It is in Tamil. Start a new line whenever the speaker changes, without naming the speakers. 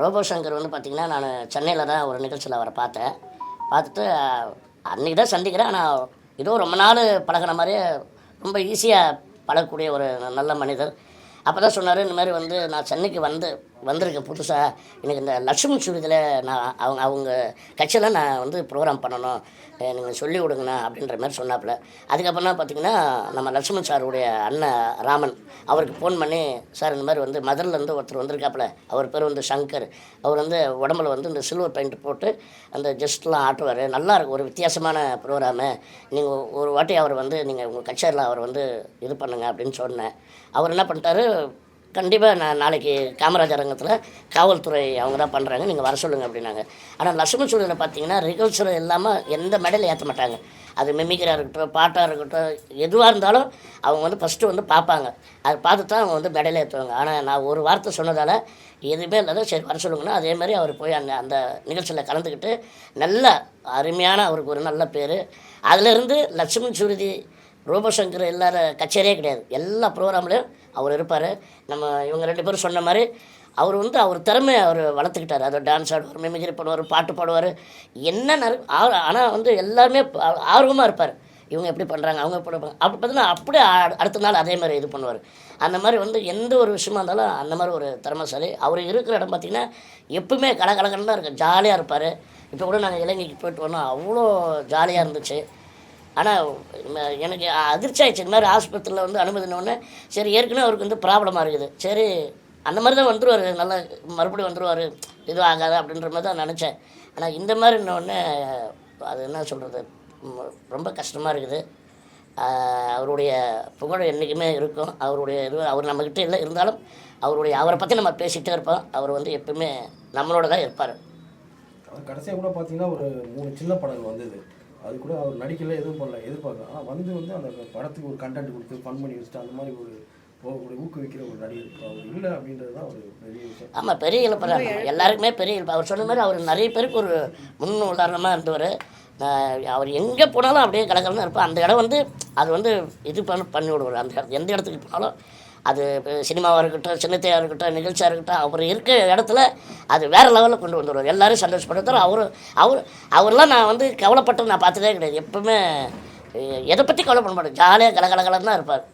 ரோபோ சங்கர் வந்து பார்த்திங்கன்னா நான் சென்னையில் தான் ஒரு நிகழ்ச்சியில் அவரை பார்த்தேன். பார்த்துட்டு அன்றைக்கி தான் சந்திக்கிறேன். ஆனால் ஏதோ ரொம்ப நாள் பழகின மாதிரியே ரொம்ப ஈஸியாக பழகக்கூடிய ஒரு நல்ல மனிதர். அப்போ தான் சொன்னார் இந்த மாதிரி வந்து நான் சென்னைக்கு வந்து வந்திருக்கேன் புதுசாக எனக்கு இந்த லட்சுமி சுருதியில் நான் அவங்க அவங்க கட்சியில் நான் வந்து ப்ரோக்ராம் பண்ணணும். நீங்கள் சொல்லி விடுங்கண்ணா அப்படின்ற மாதிரி சொன்னாப்புல. அதுக்கப்புறம்னா பார்த்திங்கன்னா பார்த்தீங்கன்னா நம்ம லட்சுமண் சாருடைய அண்ணன் ராமன் அவருக்கு ஃபோன் பண்ணி சார் இந்த மாதிரி வந்து மதுரிலேருந்து ஒருத்தர் வந்திருக்காப்புல. அவர் பேர் வந்து சங்கர். அவர் வந்து உடம்புல வந்து இந்த சில்வர் பெயிண்ட் போட்டு அந்த ஜஸ்ட்லாம் ஆட்டுவார். நல்லா இருக்கும். ஒரு வித்தியாசமான ப்ரோக்ராமு நீங்கள் ஒரு வாட்டி அவர் வந்து நீங்கள் உங்கள் கச்சேரியில் அவர் வந்து இது பண்ணுங்கள் அப்படின்னு சொன்னேன். அவர் என்ன பண்ணிட்டாரு கண்டிப்பாக நான் நாளைக்கு காமராஜர் அரங்கத்தில் காவல்துறை அவங்க தான் பண்ணுறாங்க நீங்கள் வர சொல்லுங்கள் அப்படின்னாங்க. ஆனால் லட்சுமண சூழலில் பார்த்தீங்கன்னா ரிகல்ச்சர் இல்லாமல் எந்த மெடல் ஏற்ற மாட்டாங்க. அது மிமிக்கராக இருக்கட்டும் பாட்டாக இருக்கட்டும் எதுவாக இருந்தாலும் அவங்க வந்து ஃபஸ்ட்டு வந்து பார்ப்பாங்க அதை பார்த்து தான் அவங்க வந்து மெடலில் ஏற்றுவாங்க ஆனால் நான் ஒரு வார்த்தை சொன்னதால் எதுவுமே இல்லாத சரி வர சொல்லுங்கன்னா அதே மாதிரி அவர் போய் அந்த அந்த நிகழ்ச்சியில் கலந்துக்கிட்டு நல்ல அருமையான அவருக்கு ஒரு நல்ல பேர். அதிலிருந்து லட்சுமண் சுருதி ரோபோசங்கர் இல்லாத கச்சேரியே கிடையாது. எல்லா ப்ரோக்ராம்லேயும் அவர் இருப்பார். நம்ம இவங்க ரெண்டு பேரும் சொன்ன மாதிரி அவர் வந்து அவர் திறமையை அவர் வளர்த்துக்கிட்டார். அதை டான்ஸ் ஆடுவார் மிமிக்ரி பண்ணுவார் பாட்டு பாடுவார். என்ன ஆனால் வந்து எல்லாருமே ஆர்வமாக இருப்பார். இவங்க எப்படி பண்ணுறாங்க அவங்க எப்படி பண்ணுறாங்க அப்படி பார்த்தீங்கன்னா அப்படியே அடுத்த நாள் அதே மாதிரி இது பண்ணுவார். அந்த மாதிரி வந்து எந்த ஒரு விஷயமா இருந்தாலும் அந்த மாதிரி ஒரு திறமைசாலி. அவர் இருக்கிற இடம் பார்த்திங்கன்னா எப்பவுமே கலகலகன்னு தான் இருக்கும். ஜாலியாக இருப்பார். இப்போ கூட நாங்கள் இலங்கைக்கு போயிட்டு வந்தோம். அவ்வளோ ஜாலியாக இருந்துச்சு. ஆனால் எனக்கு அதிர்ச்சி ஆயிடுச்சு. இந்த மாதிரி ஆஸ்பத்திரியில் வந்து அனுமதினோடனே சரி ஏற்கனவே அவருக்கு வந்து ப்ராப்ளமாக இருக்குது. சரி அந்த மாதிரி தான் வந்துருவார். நல்லா மறுபடியும் வந்துருவார். எதுவும் ஆகாது அப்படின்ற மாதிரி தான் நினச்சேன். ஆனால் இந்த மாதிரி இன்னொன்று அது என்ன சொல்கிறது ரொம்ப கஷ்டமாக இருக்குது. அவருடைய புகழ் என்றைக்குமே இருக்கும். அவருடைய இது அவர் நம்மக்கிட்ட இல்லை இருந்தாலும் அவருடைய அவரை பற்றி நம்ம பேசிகிட்டே இருப்போம். அவர் வந்து எப்பவுமே நம்மளோட தான் இருப்பார்.
கடைசியாக கூட பார்த்தீங்கன்னா ஒரு மூணு சின்ன படங்கள் வந்தது. அது கூட அவர் நடிக்கல எதுவும் பண்ணல எதிர்பார்க்கல. ஆனால் வந்து வந்து அந்த படத்துக்கு ஒரு கண்டென்ட் கொடுத்து ஃபன் பண்ணி வச்சுட்டு அந்த மாதிரி ஒரு ஊக்குவிக்கிற ஒரு நடிகர் அவர் இல்லை அப்படின்றது தான் ஒரு பெரிய விஷயம்.
ஆமாம் பெரிய இழப்பு எல்லாருக்குமே பெரிய இழப்பு. அவர் சொன்ன மாதிரி அவர் நிறைய பேருக்கு ஒரு முன் உதாரணமாக இருந்தவர். நான் அவர் எங்கே போனாலும் அப்படியே கலகலன்னு இருப்பார். அந்த இடம் வந்து அது வந்து இது பண்ணி பண்ணி விடுவார். அந்த எந்த இடத்துக்கு போனாலும் அது சினிமாவாக இருக்கட்டும் சின்னத்தையாக இருக்கட்டும் நிகழ்ச்சியாக இருக்கட்டும் அவர் இருக்கிற இடத்துல அது வேறு லெவலில் கொண்டு வந்துடுவார் எல்லோரும் சந்தோஷப்படுத்தார் அவர் அவர் அவர்லாம் நான் வந்து கவலைப்பட்டு நான் பார்த்ததே கிடையாது. எப்பவுமே எதை பற்றி கவலை பண்ண மாட்டேன். ஜாலியாக கலகலகலன்னு தான் இருப்பார்.